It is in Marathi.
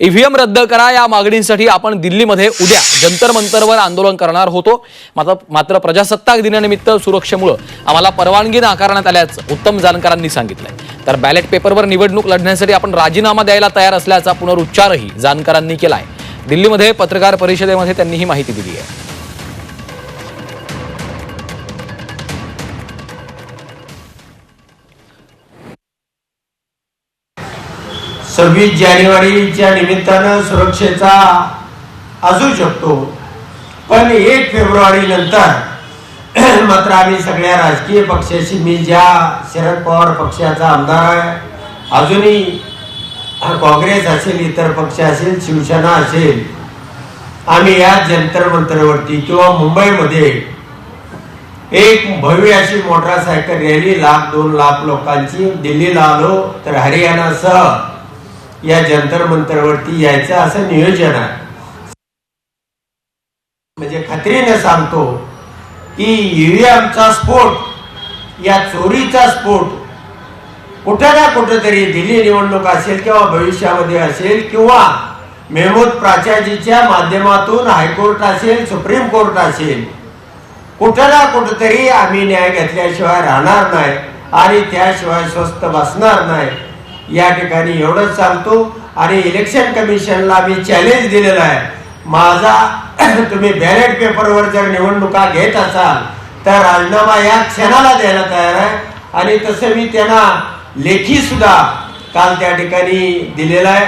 ईव्हीएम रद्द करा या मागणीसाठी आपण दिल्लीमध्ये उद्या जंतर मंतरवर आंदोलन करणार होतो. मात्र मात्र प्रजासत्ताक दिनानिमित्त सुरक्षेमुळं आम्हाला परवानगी नाकारण्यात आल्याचं उत्तम जानकरांनी सांगितलंय. तर बॅलेट पेपरवर निवडणूक लढण्यासाठी आपण राजीनामा द्यायला तयार असल्याचा पुनरुच्चारही जानकरांनी केलाय. दिल्लीमध्ये पत्रकार परिषदेमध्ये त्यांनी ही माहिती दिली आहे. सव्वीस जानेवारीच्या निमित्तानं सुरक्षेचा असू शकतो. पण एक फेब्रुवारी नंतर मात्र आम्ही सगळ्या राजकीय पक्षाशी मी ज्या शरद पवार पक्षाचा आमदार आहे अजूनही काँग्रेस असेल इतर पक्ष असेल शिवसेना असेल आम्ही या जंतर मंतरवरती किंवा मुंबईमध्ये एक भव्य अशी मोटरसायकल रॅली लाख दोन लाख लोकांची दिल्लीला आलो तर हरियाणासह या जंतर मंतरवरती यायचं असं नियोजन आहे. म्हणजे खात्रीने सांगतो की ईव्हीएमचा स्फोट या चोरीचा स्फोट कुठे ना कुठेतरी दिल्ली निवडणूक असेल किंवा भविष्यामध्ये असेल किंवा मेहमूद प्राचार्जीच्या माध्यमातून हायकोर्ट असेल सुप्रीम कोर्ट असेल कुठं ना कुठंतरी आम्ही न्याय घेतल्याशिवाय राहणार नाही आणि त्याशिवाय स्वस्त बसणार नाही. या ठिकाणी एवढंच सांगतो आणि इलेक्शन कमिशनला मी चॅलेंज दिलेला आहे. माझा तुम्ही बॅलेट पेपरवर जर निवडणुका घेत असाल तर राजीनामा या क्षणाला द्यायला तयार आहे. आणि तसं मी त्यांना लेखी सुद्धा काल त्या ठिकाणी दिलेला आहे.